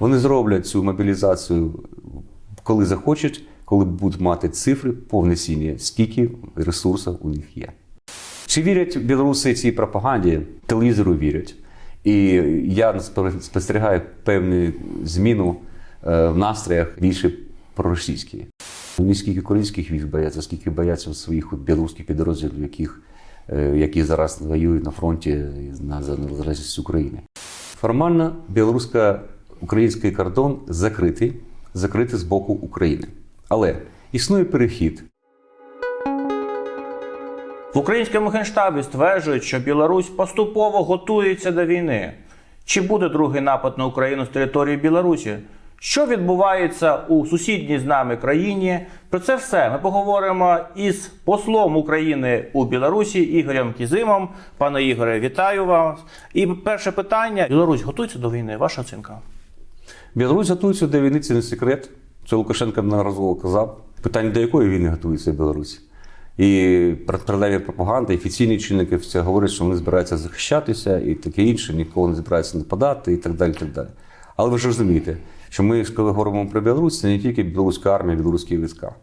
Вони зроблять цю мобілізацію, коли захочуть, коли будуть мати цифри повноцінні, скільки ресурсів у них є. Чи вірять білоруси цій пропаганді? Телевізору вірять. І я спостерігаю певну зміну е, в настроях більше проросійські. Не скільки українських військ бояться, скільки бояться своїх білоруських підрозділів, яких, е, які зараз воюють на фронті на за незалежність України. Формально білорусько-український кордон закритий, закритий з боку України. Але існує перехід В українському генштабі стверджують, що Білорусь поступово готується до війни. Чи буде другий напад на Україну з території Білорусі? Що відбувається у сусідній з нами країні? Про це все ми поговоримо із послом України у Білорусі Ігорем Кізимом. Пане Ігоре, вітаю вас. І перше питання: Білорусь готується до війни? Ваша оцінка? Білорусь готується до війни, це не секрет. Це Лукашенко неодноразово казав. Питання до якої війни готується Білорусь? І принаймні пропаганда, офіційні чинники все говорять, що вони збираються захищатися і таке інше, ніколи не збираються нападати і так далі. так далі. Але ви ж розумієте, що ми, коли говоримо про Білорусь, це не тільки білоруська армія, білоруські війська.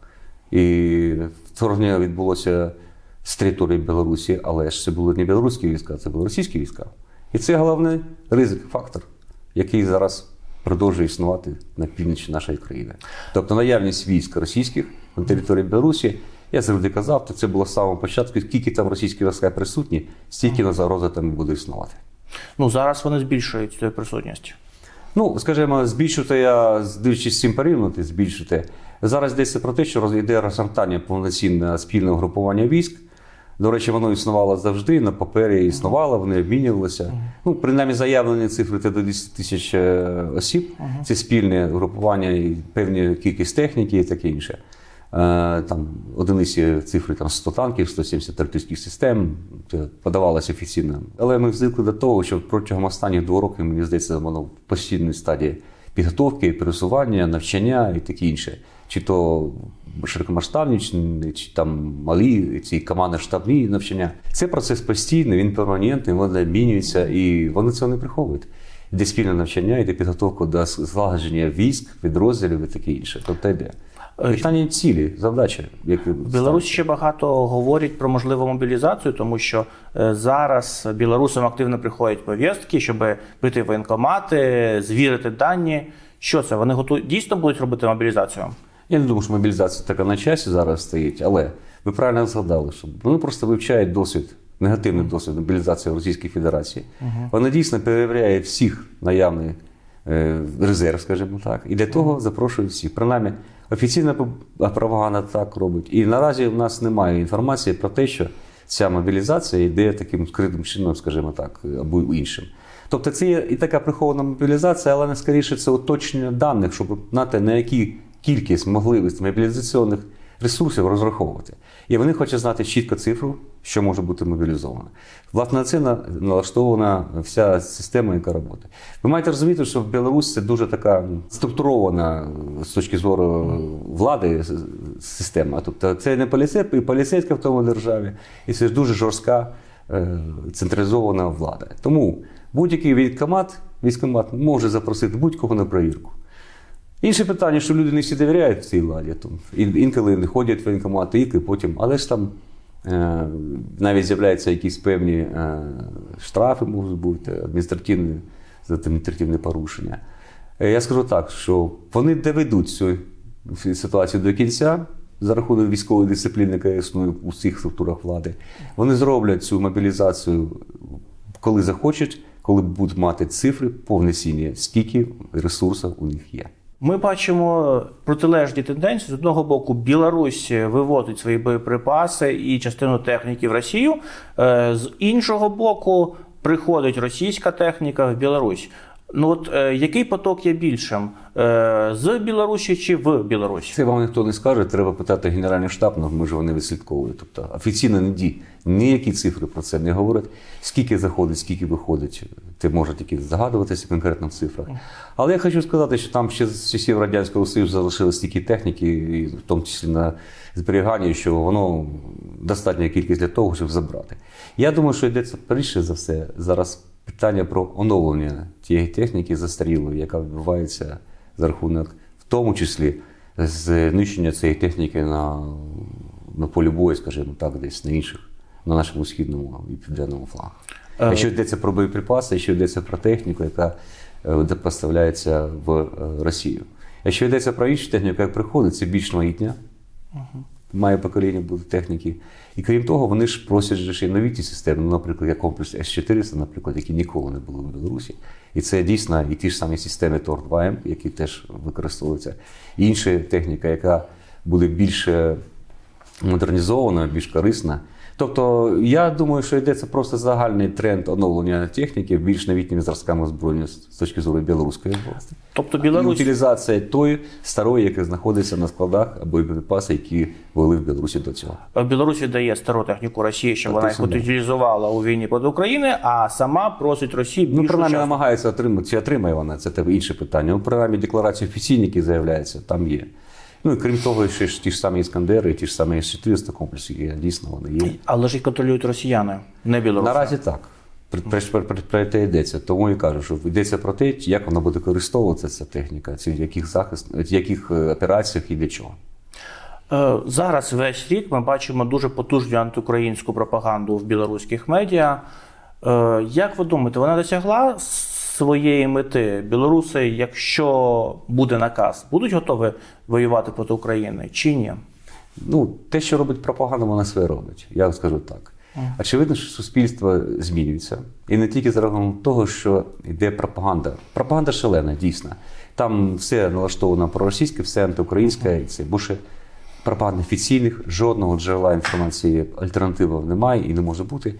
І вторгнення відбулося з території Білорусі, але ж це були не білоруські війська, це були російські війська. І це головний ризик, фактор, який зараз продовжує існувати на півночі нашої країни. Тобто наявність військ російських на території Білорусі, я завжди казав, то це було з самого початку, скільки там російські війська присутні, стільки на загроза там буде існувати. Ну зараз вони збільшують свою присутність. Ну, скажімо, збільшити, я дивлячись з цим порівнювати, збільшити. Зараз йдеться про те, що йде розгортання повноцінне спільного групування військ. До речі, воно існувало завжди, на папері існувало, вони обмінювалися. Ну, принаймні, заявлені цифри це до 10 тисяч е, осіб. Це спільне групування і певна кількість техніки і таке інше. Е, Там одиниці цифри там 100 танків, 170 артилерійських систем. Це подавалося офіційно. Але ми звикли до того, що протягом останніх двох років, мені здається, воно в постійній стадії підготовки, пересування, навчання і таке інше. Чи то широкомасштабні, чи, чи там малі, ці командно-штабні навчання. Це процес постійний, він перманентний, він обмінюється, і вони цього не приховують. Йде спільне навчання, йде підготовка до злагодження військ, підрозділів і таке інше. Тобто йде. Питання цілі, завдачі. Як Білорусі ще багато говорять про можливу мобілізацію, тому що е, зараз білорусам активно приходять повістки, щоб прийти в воєнкомати, звірити дані. Що це? Вони готують дійсно будуть робити мобілізацію? Я не думаю, що мобілізація така на часі зараз стоїть, але ви правильно згадали, що вони просто вивчають досвід, негативний досвід мобілізації в Російській Федерації. Вони дійсно перевіряють всіх наявний е, резерв, скажімо так, і для того запрошують всіх. Принаймні, офіційна пропаганда так робить. І наразі в нас немає інформації про те, що ця мобілізація йде таким скритим чином, скажімо так, або іншим. Тобто це є і така прихована мобілізація, але не скоріше це уточнення даних, щоб знати, на які кількість можливість мобілізаційних ресурсів розраховувати. І вони хочуть знати чітко цифру, що може бути мобілізовано. Власне, на це налаштована вся система, яка робота. Ви маєте розуміти, що в Білорусі це дуже така структурована з точки зору влади система. Тобто це не поліцейська, і поліцейська в тому державі, і це ж дуже жорстка е, централізована влада. Тому будь-який військкомат, військкомат може запросити будь-кого на перевірку. Інше питання, що люди не всі довіряють цій владі. Інколи не ходять в воєнкомати, інколи потім, але ж там е, навіть з'являються якісь певні е, штрафи, можуть бути, адміністративні, за адміністративне порушення. Е, я скажу так, що вони доведуть цю ситуацію до кінця за рахунок військової дисципліни, яка існує у всіх структурах влади. Вони зроблять цю мобілізацію, коли захочуть, коли будуть мати цифри повноцінні, скільки ресурсів у них є. Ми бачимо протилежні тенденції. З одного боку, Білорусь виводить свої боєприпаси і частину техніки в Росію. Е, З іншого боку, приходить російська техніка в Білорусь. Ну от е, який поток є більшим Е, з Білорусі чи в Білорусі? Це вам ніхто не скаже, треба питати Генеральний штаб, ну ми ж вони відслідковують. Тобто офіційно не ді, ніякі цифри про це не говорять. Скільки заходить, скільки виходить, ти може тільки здогадуватися конкретно в цифрах. Але я хочу сказати, що там ще з часів Радянського Союзу залишилось стільки техніки, і в тому числі на зберіганні, що воно достатня кількість для того, щоб забрати. Я думаю, що йдеться перше за все зараз питання про оновлення тієї техніки застарілої, яка відбувається за рахунок, в тому числі, знищення цієї техніки на, на полі бою, скажімо так, десь на інших, на нашому східному і південному флангу. Е, Якщо йдеться про боєприпаси, якщо йдеться про техніку, яка е, поставляється в е, Росію. Якщо йдеться про іншу техніку, яка приходить, це більш новітня, має покоління бути техніки. І крім того, вони ж просять ще й новітні системи, ну, наприклад, як комплекс С-400, наприклад, які ніколи не були в Білорусі. І це дійсно і ті ж самі системи Тор-2М, які теж використовуються. І інша техніка, яка буде більш модернізована, більш корисна. Тобто, я думаю, що йдеться просто загальний тренд оновлення техніки більш новітніми зразками озброєння з точки зору білоруської області. Тобто І Білорусь утилізація тої старої, яка знаходиться на складах або боєприпаси, які вели в Білорусі до цього. Білорусь віддає стару техніку Росії, щоб вона їх утилізувала у війні проти України, а сама просить Росії Ну, принаймні, частку. намагається отримати, чи отримає вона, це тебе інше питання. Ну, принаймні, декларації офіційні, які заявляються, там є. Ну і крім того, ще ж ті ж самі іскандери, ті ж самі С-400 комплекси, є, дійсно вони є. Але ж їх контролюють росіяни, не білоруси. Наразі так. Про, те йдеться. Тому і кажу, що йдеться про те, як вона буде використовуватися, ця техніка, ці, в яких захист, яких е, операціях і для чого. Е, Зараз весь рік ми бачимо дуже потужну антиукраїнську пропаганду в білоруських медіа. Е, Як ви думаєте, вона досягла своєї мети? Білоруси, якщо буде наказ, будуть готові воювати проти України чи ні? Ну, те, що робить пропаганда, вона своє робить. Я вам скажу так. Очевидно, що суспільство змінюється. І не тільки за рахунок того, що йде пропаганда. Пропаганда шалена, дійсно. Там все налаштовано проросійське, все антиукраїнське. І це більше пропаганд офіційних, жодного джерела інформації альтернативи немає і не може бути.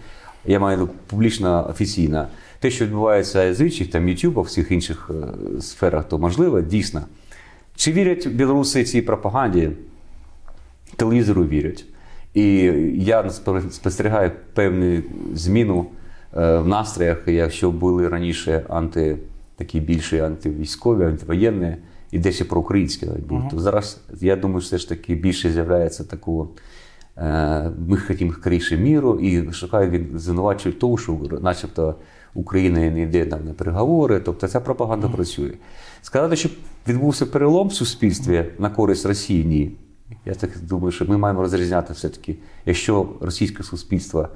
Я маю на публічна офіційна. Те, що відбувається з інших, там YouTube, всіх інших е, сферах, то можливо, дійсно. Чи вірять білоруси цій пропаганді? телевізору вірять. І я спостерігаю певну зміну е, в настроях, якщо були раніше анти, такі більше антивійськові, антивоєнні, і дещо проукраїнські навіть були. То зараз я думаю, все ж таки більше з'являється такого. е, Ми хотімо скоріше міру і шукають від звинувачують того, що начебто Україна не йде там на переговори, тобто ця пропаганда працює. Сказати, що відбувся перелом в суспільстві на користь Росії, ні. Я так думаю, що ми маємо розрізняти все-таки, якщо російське суспільство,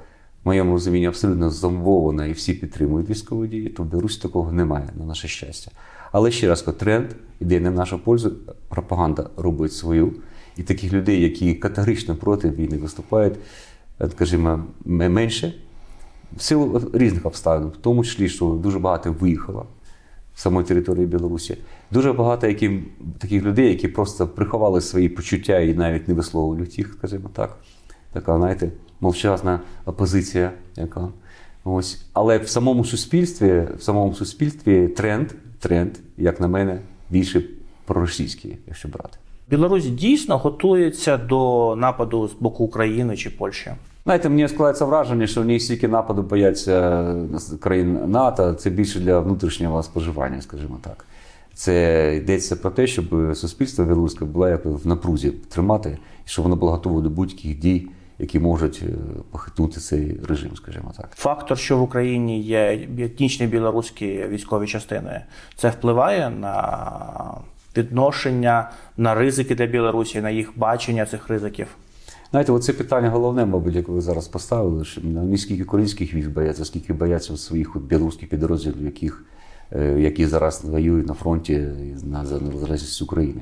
моєму розумінні, абсолютно зомбоване і всі підтримують військові дії, то в Білорусі такого немає, на наше щастя. Але ще раз, тренд іде не в нашу пользу, пропаганда робить свою. І таких людей, які категорично проти війни виступають, е, скажімо, менше, в силу різних обставин, в тому числі, що дуже багато виїхало з самої території Білорусі. Дуже багато які, таких людей, які просто приховали свої почуття і навіть не висловлюють їх, скажімо так. Така, знаєте, мовчазна опозиція. Яка. Ось. Але в самому суспільстві, в самому суспільстві тренд, тренд, як на мене, більше проросійський, якщо брати. Білорусь дійсно готується до нападу з боку України чи Польщі. Знаєте, мені складається враження, що не стільки нападу бояться країн НАТО, це більше для внутрішнього споживання, скажімо так. Це йдеться про те, щоб суспільство білоруське було як в напрузі тримати, і щоб воно було готове до будь-яких дій, які можуть е, похитнути цей режим, скажімо так. Фактор, що в Україні є етнічні білоруські військові частини, це впливає на відношення, на ризики для Білорусі, на їх бачення цих ризиків. Знаєте, оце питання головне, мабуть, яке ви зараз поставили, що не скільки українських військ бояться, скільки бояться своїх білоруських підрозділів, яких, е, які зараз воюють на фронті на за незалежність України.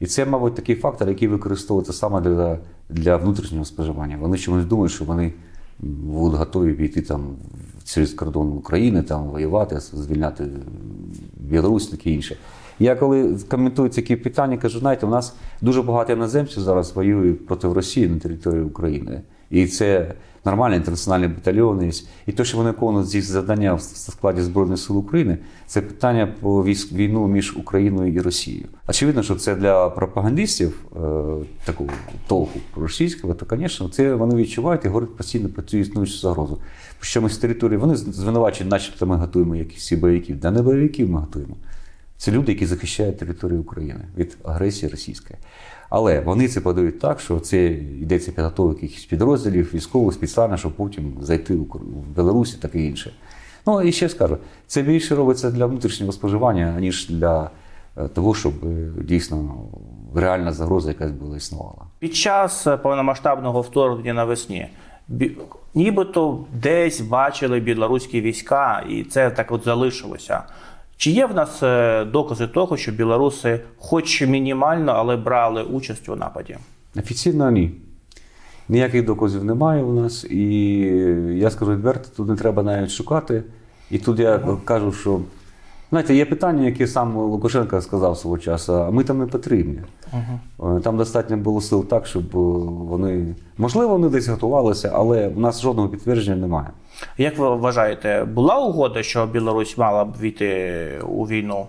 І це, мабуть, такий фактор, який використовується саме для, для внутрішнього споживання. Вони чомусь думають, що вони будуть готові піти там через кордон України, там воювати, звільняти Білорусь, таке інше. Я коли коментую такі питання, кажу, знаєте, у нас дуже багато іноземців зараз воює проти Росії на території України. І це нормальні інтернаціональні батальйони. є. І те, що вони виконують ці завдання в складі Збройних сил України, це питання про військ- війну між Україною і Росією. Очевидно, що це для пропагандистів е, такого толку російського, то, звісно, це вони відчувають і говорять постійно про цю існуючу загрозу. Ми з території вони звинувачують, начебто ми готуємо якісь бойовиків. Да не бойовиків ми готуємо. Це люди, які захищають територію України від агресії російської. Але вони це подають так, що це йдеться підготовка якихось підрозділів, військових спеціально, щоб потім зайти в Білорусі, таке інше. Ну і ще скажу, це більше робиться для внутрішнього споживання, аніж для е, того, щоб е, дійсно реальна загроза якась була існувала. Під час е, повномасштабного вторгнення навесні нібито десь бачили білоруські війська, і це так от залишилося. Чи є в нас е, докази того, що білоруси, хоч мінімально, але брали участь у нападі? Офіційно ні. Ніяких доказів немає у нас, і я скажу відверто, тут не треба навіть шукати. І тут я кажу, що знаєте, є питання, які сам Лукашенко сказав свого часу, а ми там не потрібні. Е, Там достатньо було сил так, щоб е, вони. Можливо, вони десь готувалися, але у нас жодного підтвердження немає. Як ви вважаєте, була угода, що Білорусь мала б війти у війну?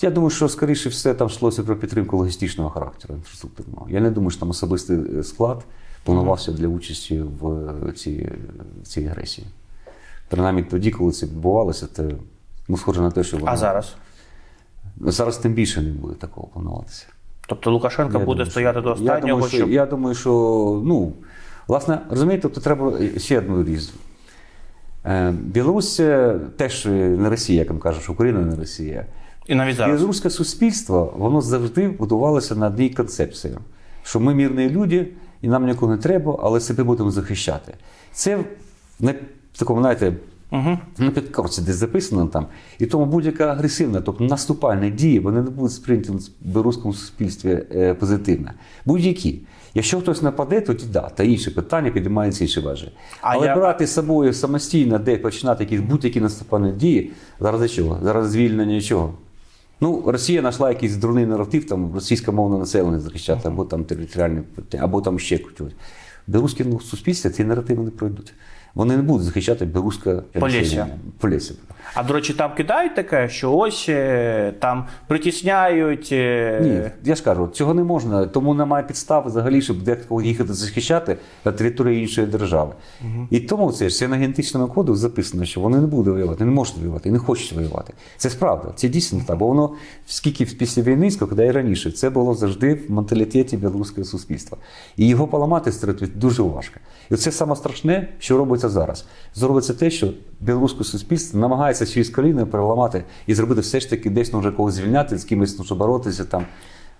Я думаю, що скоріше все там йшлося про підтримку логістичного характеру інфраструктурного. Я не думаю, що там особистий е, склад планувався для участі в цій, в цій агресії. Принаймні тоді, коли це відбувалося, це ну, схоже на те, що воно А зараз? зараз тим більше не буде такого плануватися. Тобто Лукашенко Я буде думаю, стояти до що- я останнього, думаю, що, щоб я думаю, що ну, власне, розумієте, тут треба ще одну річ. Е, Білорусь теж не Росія, як вам кажуть, що Україна не Росія. і навіть зараз. Білоруське суспільство воно завжди будувалося на одній концепції, що ми мирні люди, і нам нікого не треба, але себе будемо захищати. Це на такому, знаєте, Угу. на підкорці десь записано там. І тому будь-яка агресивна, тобто наступальна дія, вони не будуть сприйняті в білоруському суспільстві е, позитивно. Будь-які. Якщо хтось нападе, тоді да, та інші питання підіймаються інші важі. А Але я- брати з собою самостійно, де починати якісь будь-які наступальні дії, заради чого? Заради звільнення чого? Ну, Росія знайшла якийсь дурний наратив, там російськомовне населення захищати, або там територіальні, або там ще щось. В білоруському суспільстві ці наративи не пройдуть. Вони не будуть захищати білоруське Полісся. Полісся. А до речі, там кидають таке, що ось е, там притісняють. е, Ні, я ж кажу, цього не можна, тому немає підстав взагалі, щоб дехто їхати захищати на території іншої держави. І тому це ж на генетичному коду записано, що вони не будуть воювати, не можуть воювати, не хочуть воювати. Це справда, це дійсно так, бо воно скільки після війни, скільки і раніше, це було завжди в менталітеті білоруського суспільства. І його поламати дуже важко. І це саме страшне, що робиться зараз. Зробиться те, що білоруське суспільство намагається через коліно переламати і зробити все ж таки десь ну, вже когось звільняти, з кимось ну, боротися там.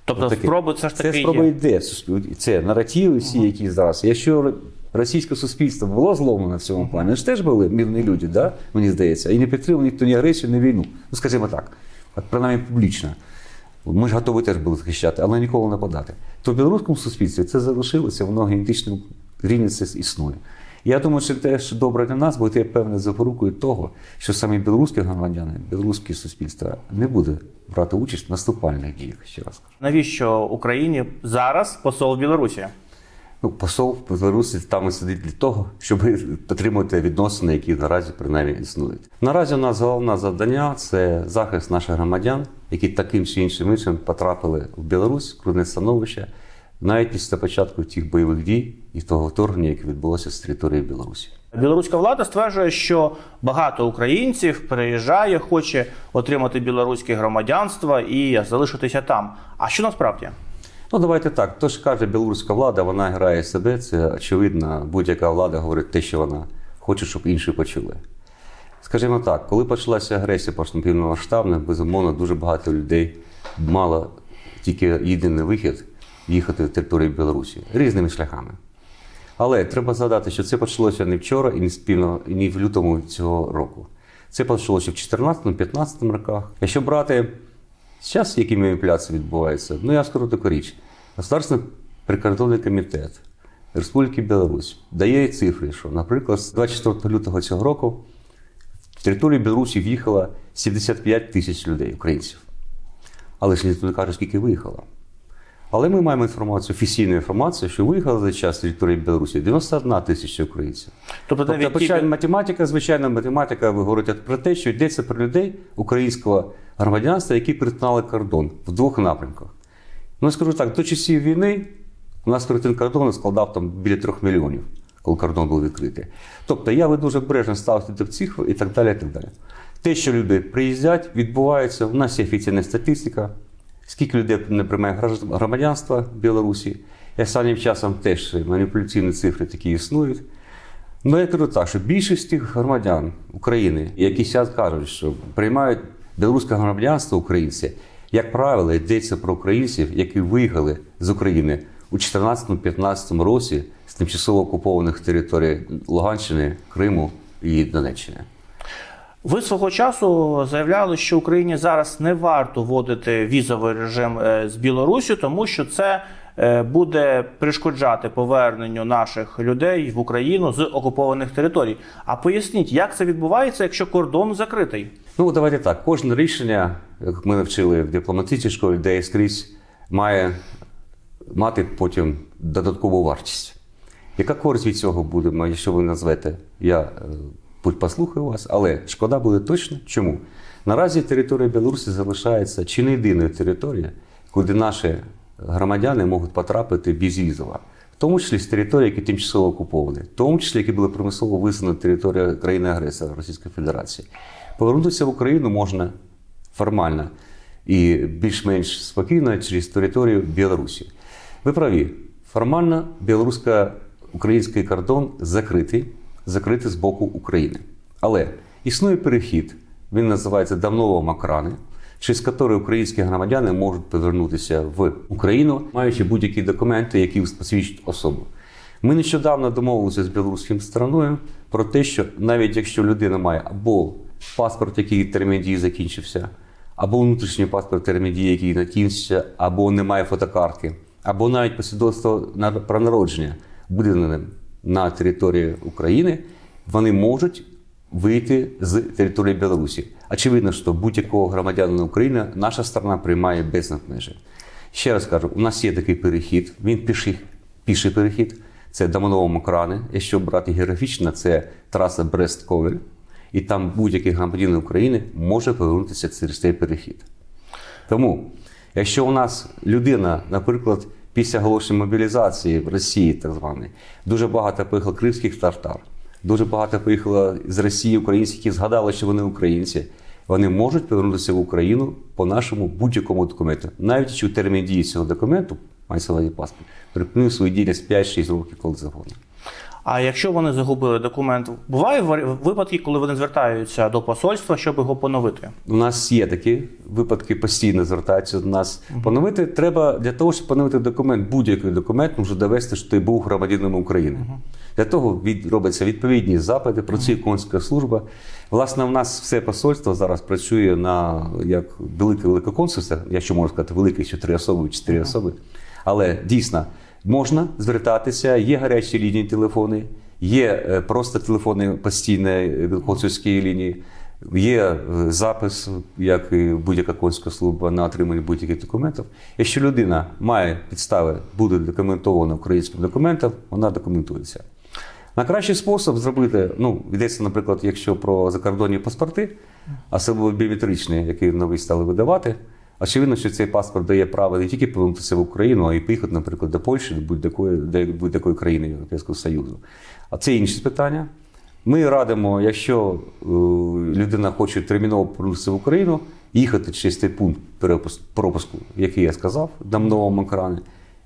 Тобто спроби це ж Це таки спроба є. йде Це наративи всі, які зараз. Якщо російське суспільство було зломлено в цьому плані, вони ж теж були мирні люди, да? мені здається, і не підтримували ніхто ні агресію, ні війну. Ну, скажімо так, от, принаймні публічно. Ми ж готові теж були захищати, але ніколи не нападати. То в білоруському суспільстві це залишилося, воно генетично рівні це існує. Я думаю, що теж добре для нас, бо це певне запорукою того, що саме білоруські громадяни, білоруське суспільство не буде брати участь в наступальних діях, ще раз кажу. Навіщо Україні зараз посол в Білорусі? Ну, посол в Білорусі там і сидить для того, щоб підтримувати відносини, які наразі принаймні існують. Наразі у нас головне завдання це захист наших громадян, які таким чи іншим іншим потрапили в Білорусь, в становище, навіть після початку тих бойових дій і того вторгнення, яке відбулося з території Білорусі. Білоруська влада стверджує, що багато українців переїжджає, хоче отримати білоруське громадянство і залишитися там. А що насправді? Ну, давайте так. То, що каже білоруська влада, вона грає себе. Це очевидно. Будь-яка влада говорить те, що вона хоче, щоб інші почули. Скажімо так, коли почалася агресія повномасштабна, безумовно, дуже багато людей мало тільки єдиний вихід їхати в територію Білорусі різними шляхами. Але треба згадати, що це почалося не вчора і не спільно, і не в лютому цього року. Це почалося в 2014-2015 роках. Якщо брати зараз, які маніпуляції відбуваються, ну я скажу таку річ. Государственний прикордонний комітет Республіки Білорусь дає цифри, що, наприклад, з 24 лютого цього року в територію Білорусі в'їхало 75 тисяч людей, українців. Але ж ніхто не каже, скільки виїхало. Але ми маємо інформацію, офіційну інформацію, що виїхало за час території Білорусі 91 тисяча українців. Тобто, Тобто, навіть ті- математика, звичайна математика говорить про те, що йдеться про людей українського громадянства, які перетинали кордон в двох напрямках. Ну, я скажу так, до часів війни у нас перетин кордону складав там біля трьох мільйонів, коли кордон був відкритий. Тобто я би дуже обережно ставити до цих і так далі. і так далі. Те, що люди приїздять, відбувається, у нас є офіційна статистика, скільки людей не приймає громадянства Білорусі. І останнім часом теж маніпуляційні цифри такі існують. Ну, я кажу так, що більшість тих громадян України, які зараз кажуть, що приймають білоруське громадянство українці, як правило, йдеться про українців, які виїхали з України у 2014-2015 році з тимчасово окупованих територій Луганщини, Криму і Донеччини. Ви свого часу заявляли, що Україні зараз не варто вводити візовий режим е, з Білорусі, тому що це е, буде перешкоджати поверненню наших людей в Україну з окупованих територій. А поясніть, як це відбувається, якщо кордон закритий? Ну, давайте так. Кожне рішення, як ми навчили в дипломатичній школі, де скрізь має мати потім додаткову вартість. Яка користь від цього буде, якщо ви назвете? Я е, будь послухаю вас, але шкода буде точно. Чому? Наразі територія Білорусі залишається чи не єдиною територією, куди наші громадяни можуть потрапити безвізово. В тому числі з території, які тимчасово окуповані, в тому числі, які були примусово визнані територія країни-агресора Російської Федерації. Повернутися в Україну можна формально і більш-менш спокійно через територію Білорусі. Ви праві, формально білорусько-український кордон закритий, закритий з боку України. Але існує перехід, він називається давнового Макрани, через який українські громадяни можуть повернутися в Україну, маючи будь-які документи, які посвідчують особу. Ми нещодавно домовилися з білоруським стороною про те, що навіть якщо людина має або паспорт, який термін дії закінчився, або внутрішній паспорт термін дії, який закінчився, або немає фотокартки, або навіть посвідоцтво про народження буде на території України, вони можуть вийти з території Білорусі. Очевидно, що будь-якого громадянина України наша сторона приймає без обмежень. Ще раз кажу, у нас є такий перехід, він піший, піший перехід. Це до Мокрани. Якщо брати географічно, це траса Брест-Ковель. І там будь-який громадянин України може повернутися через цей перехід. Тому, якщо у нас людина, наприклад, після оголошення мобілізації в Росії, так званої, дуже багато поїхало кримських тартар, дуже багато поїхало з Росії українців, які згадали, що вони українці, вони можуть повернутися в Україну по нашому будь-якому документу. Навіть якщо термін дії цього документу, мається паспорт, припинив свою діяльність 5-6 років, коли завгодно. А якщо вони загубили документ, бувають випадки, коли вони звертаються до посольства, щоб його поновити? У нас є такі випадки, постійно звертаються до нас. Поновити треба для того, щоб поновити документ, будь-який документ може довести, що ти був громадянином України. Для того від, робляться відповідні запити, працює консульська служба. Власне, в нас все посольство зараз працює на як велике велике консульство, якщо можна сказати, велике, що три особи, чотири особи. Але дійсно можна звертатися, є гарячі лінії телефони, є е, просто телефони постійної консульської лінії. Є е, запис, як і будь-яка консульська служба на отримання будь-яких документів. Якщо людина має підстави, буде документована українським документом, вона документується. Найкращий спосіб зробити, ну, йдеться, наприклад, якщо про закордонні паспорти, особливо біометричні, які нові стали видавати. Очевидно, що цей паспорт дає право не тільки повернутися в Україну, а й поїхати, наприклад, до Польщі, до будь-якої, будь-якої країни Європейського Союзу. А це інші питання. Ми радимо, якщо е, людина хоче терміново повернутися в Україну, їхати через цей пункт пропуску, який я сказав, на новому екрані.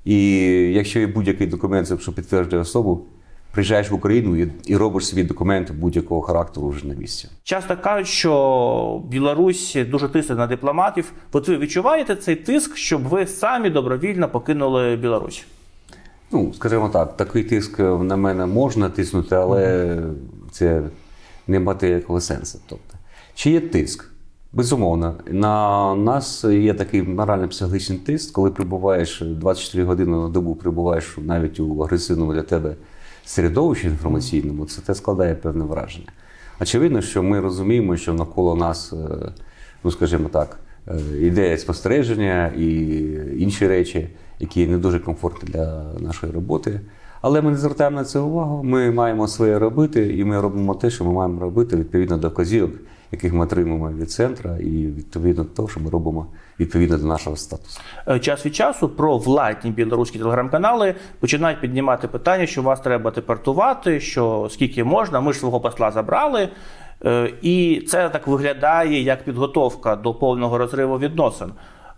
І якщо є будь-який документ, що підтверджує особу, приїжджаєш в Україну і, і робиш свій документ будь-якого характеру вже на місці. Часто кажуть, що Білорусь дуже тисне на дипломатів. От ви відчуваєте цей тиск, щоб ви самі добровільно покинули Білорусь? Ну, скажімо так, такий тиск на мене можна тиснути, але це не мати якого сенсу. Тобто, чи є тиск? Безумовно, на нас є такий морально-психологічний тиск, коли прибуваєш 24 години на добу, прибуваєш навіть у агресивному для тебе середовищі інформаційному, це те складає певне враження. Очевидно, що ми розуміємо, що навколо нас, е, ну скажімо так, ідея іде спостереження і інші речі, які не дуже комфортні для нашої роботи. Але ми не звертаємо на це увагу. Ми маємо своє робити, і ми робимо те, що ми маємо робити відповідно до вказівок, яких ми отримуємо від центра, і відповідно до того, що ми робимо відповідно до нашого статусу. Е, Час від часу про владні білоруські телеграм-канали починають піднімати питання, що вас треба депортувати, що скільки можна. Ми ж свого посла забрали. Е, І це так виглядає як підготовка до повного розриву відносин.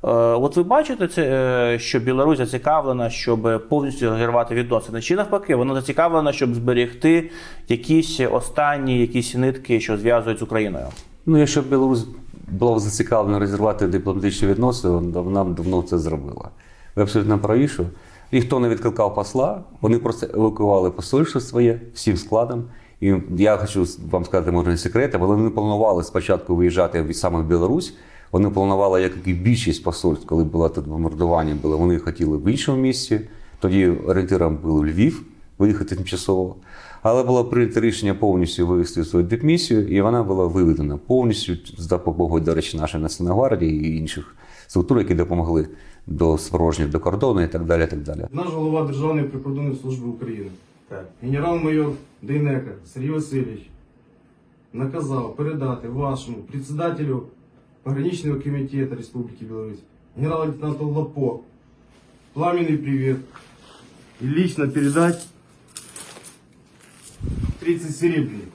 От ви бачите, це, е, що Білорусь зацікавлена, щоб повністю розірвати відносини, чи навпаки, вона зацікавлена, щоб зберегти якісь останні якісь нитки, що зв'язують з Україною. Ну, якщо Білорусь була зацікавлена розірвати дипломатичні відносини, вона давно це зробила. Ви абсолютно праві, що ніхто не відкликав посла, вони просто евакуювали посольство своє всім складом. І я хочу вам сказати, може, не секрет, але вони планували спочатку виїжджати саме в Білорусь. Вони планували, як і більшість посольств, коли було тут бомбардування, було, вони хотіли в іншому місці. Тоді орієнтиром був Львів, виїхати тимчасово. Але було прийнято рішення повністю вивести свою дипмісію, і вона була виведена повністю з допомогою, до речі, нашої Національної гвардії і інших структур, які допомогли до спорожнення до кордону і так далі. Так далі. Наш голова Державної прикордонної служби України, генерал-майор Дейнека Сергій Васильович, наказав передати вашому председателю пограничного комітету Республіки Білорусь, генерал-лейтенанту Лапо, пламенный привет и лично передать 30 серебряников.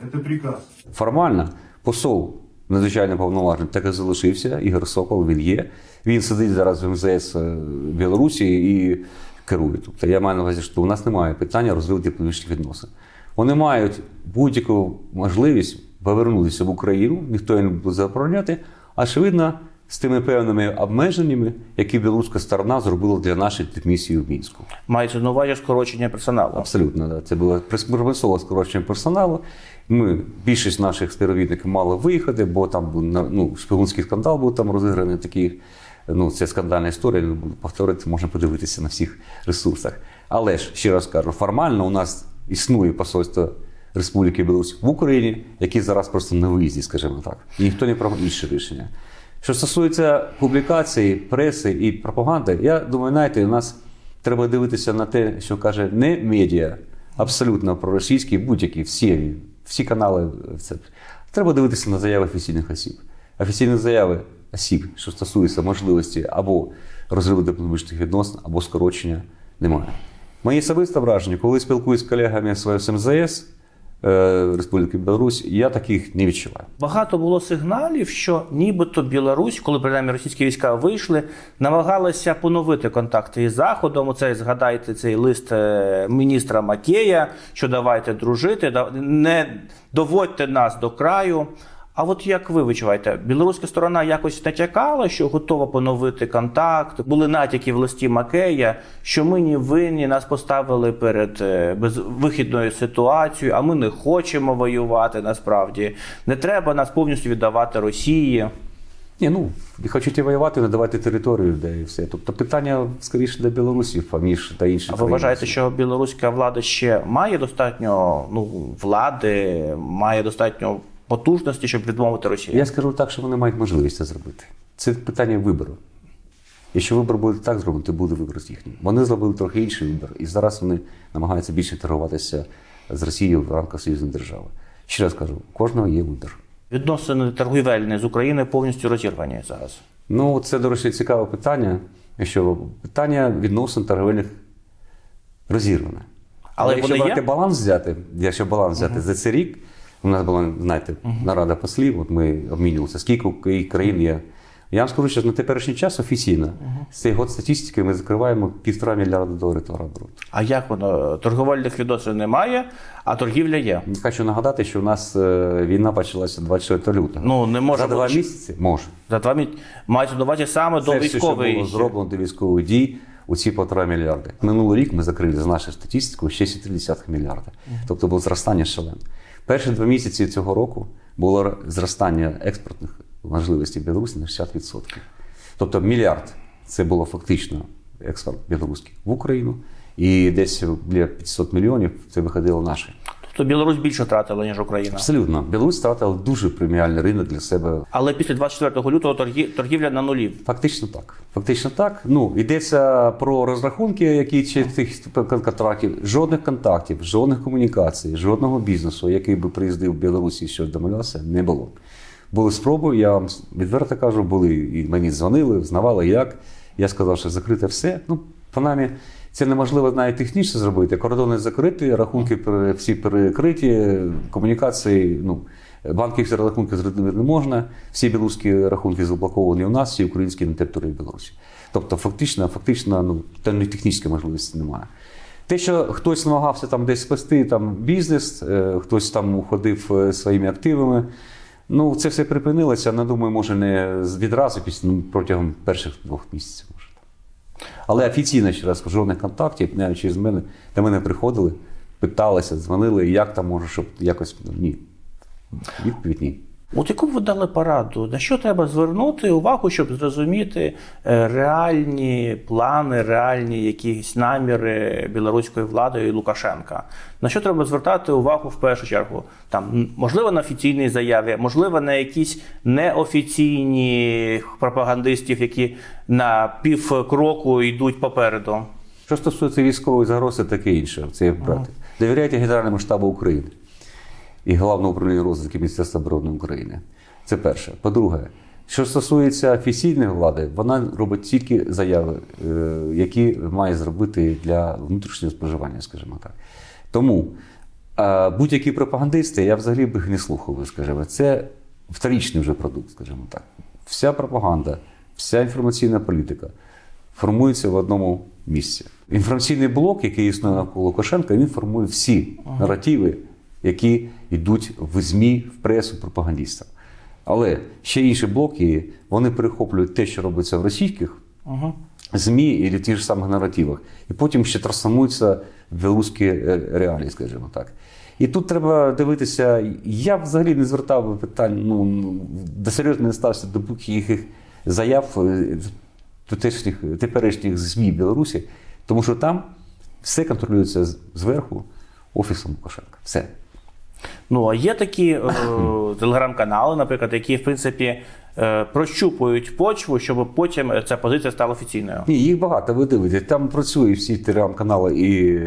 Это приказ. Формально посол надзвичайно повноважний так і залишився. Ігор Сокол він є. Він сидить зараз в МЗС е, Білорусі і керує. Тобто я маю на увазі, що у нас немає питання розриву дипломатичних відносин. Вони мають будь-яку можливість повернутися в Україну, ніхто їм не буде забороняти, очевидно, з тими певними обмеженнями, які білоруська сторона зробила для нашої місії в Мінську. Мається на увазі скорочення персоналу. Абсолютно, да. це було примусове скорочення персоналу. Ми більшість наших співробітників мали виїхати, бо там ну, шпигунський скандал був там розіграний такий. Ну, це скандальна історія, не буду повторити, можна подивитися на всіх ресурсах. Але ж ще раз кажу, формально у нас існує посольство Республіки Білорусь в Україні, які зараз просто на виїзді, скажімо так. І ніхто не приймав інше рішення. Що стосується публікації, преси і пропаганди, я думаю, знаєте, у нас треба дивитися на те, що каже не медіа, абсолютно проросійські, будь-які, всі, всі канали. Це. Треба дивитися на заяви офіційних осіб. Офіційні заяви осіб, що стосуються можливості або розриву дипломатичних відносин, або скорочення, немає. Моє особисте враження, коли спілкуюсь з колегами з МЗС Республіки Білорусь, я таких не відчуваю. Багато було сигналів, що нібито Білорусь, коли принаймні російські війська вийшли, намагалася поновити контакти із Заходом. Оце згадайте цей лист е, міністра Макея, що давайте дружити, не доводьте нас до краю. А от як ви відчуваєте, білоруська сторона якось натякала, що готова поновити контакт. Були натяки в листі Макея, що ми не винні, нас поставили перед е, безвихідною ситуацією, а ми не хочемо воювати насправді. Не треба нас повністю віддавати Росії. Ні, ну не хочете воювати, надавати територію, де і все. Тобто питання скоріше для Білорусі, ніж та інші. А ви вважаєте, що білоруська влада ще має достатньо ну, влади, має достатньо потужності, щоб відмовити Росію? Я скажу так, що вони мають можливість це зробити. Це питання вибору. Якщо вибор буде так зроблений, то буде вибір їхній. Вони зробили трохи інший вибір, і зараз вони намагаються більше торгуватися з Росією в рамках союзної держави. Ще раз кажу, у кожного є вибір. Відносини торгівельні з Україною повністю розірвані зараз. Ну, це, до речі, цікаве питання. Що питання відносин торговельних розірване. Але якщо брати баланс взяти, якщо баланс взяти за цей рік, у нас була, знаєте, нарада послів, от ми обмінювалися, скільки країн є. Я вам скажу, що на теперішній час офіційно з цієї год статистики ми закриваємо півтора мільярда доларів товарообороту. А як воно? Торговельних відносин немає, а торгівля є. Хочу нагадати, що у нас е, війна почалася 24 лютого. Ну не може за два бути. місяці може. За два місяці мається на увазі саме до Це все, що військової. було зроблено до військових дій у ці півтора мільярди. Минулий рік ми закрили з нашою статистикою 6,3 мільярда. Тобто було зростання шалене. Перші два місяці цього року було зростання експортних можливостей Білорусі на 60%. Тобто мільярд це було фактично експорт білоруський в Україну, і десь біля 500 мільйонів це виходило наше. Тобто Білорусь більше втратила, ніж Україна. Абсолютно, Білорусь втратила дуже преміальний ринок для себе Але після 24 лютого торгі- торгівля на нулі. Фактично так. Фактично так. Ну, йдеться про розрахунки, які чи цих контрактів. Жодних контактів, жодних комунікацій, жодного бізнесу, який би приїздив в Білорусі, що домовлявся, не було. Були спроби, я вам відверто кажу, були і мені дзвонили, знавали як. Я сказав, що закрите все. Ну, принаймні, це неможливо навіть технічно зробити. Кордони закриті, рахунки всі перекриті, комунікації. Ну, Банківські рахунки зробити не можна. Всі білоруські рахунки заблоковані у нас, всі українські на території Білорусі. Тобто, фактично, фактично, ну та не технічної можливості немає. Те, що хтось намагався там десь спасти там бізнес, е, хтось там уходив е, своїми активами. Ну, це все припинилося. Не думаю, може, не відразу після ну, протягом перших двох місяців. Але офіційно ще раз жодних контактів, навіть через мене, до мене приходили, питалися, дзвонили, як там може, щоб якось ну, ні. Відповідь ні. От яку б ви дали пораду, на що треба звернути увагу, щоб зрозуміти е, реальні плани, реальні якісь наміри білоруської влади і Лукашенка? На що треба звертати увагу в першу чергу? Там можливо на офіційні заяви, можливо, на якісь неофіційні пропагандистів, які на півкроку йдуть попереду. Що стосується військової загрози, таке інше. Це як брати. Довіряйте Генеральному штабу України і Головному управлінню розвитку Міністерства оборони України. Це перше. По-друге, що стосується офіційної влади, вона робить тільки заяви, е, які має зробити для внутрішнього споживання, скажімо так. Тому е, будь-які пропагандисти, я взагалі б їх не слухав, скажімо, це вторичний вже продукт, скажімо так. Вся пропаганда, вся інформаційна політика формується в одному місці. Інформаційний блок, який існує навколо Лукашенка, він формує всі наративи, які йдуть в ЗМІ, в пресу пропагандистам. Але ще інші блоки вони перехоплюють те, що робиться в російських ЗМІ і ті ж самих наративах, і потім ще трансформуються в білоруські е, реалії, скажімо так. І тут треба дивитися. Я взагалі не звертав питань, ну до серйозно не стався до будь-яких заяв е, тутешніх, теперішніх ЗМІ Білорусі, тому що там все контролюється зверху офісом Лукашенка. Все. Ну, а є такі е, телеграм-канали, наприклад, які, в принципі, е, прощупують почву, щоб потім ця позиція стала офіційною. Ні, їх багато, ви дивитесь. Там працюють всі телеграм-канали, і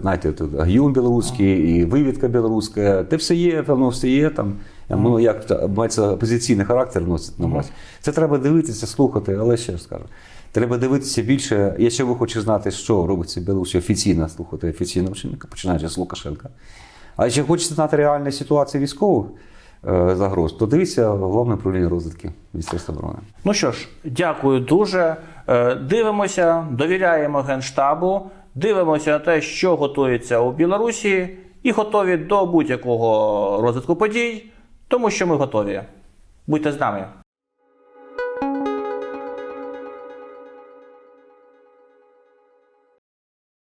знаєте, тут Агіон білоруський, і Вивідка білоруська. Те все є, певно, все є там. Ну, як мається опозиційний характер носить на увазі. Це треба дивитися, слухати, але ще раз кажу. Треба дивитися більше. Якщо ви хочете знати, що робиться в Білорусі офіційно, слухати офіційного чинника, починаючи з Лукашенка. А якщо хочете знати реальну ситуацію військових е, загроз, то дивіться головне управління розвідки Міністерства оборони. Ну що ж, дякую дуже. Е, Дивимося, довіряємо Генштабу, дивимося на те, що готується у Білорусі, і готові до будь-якого розвитку подій, тому що ми готові. Будьте з нами.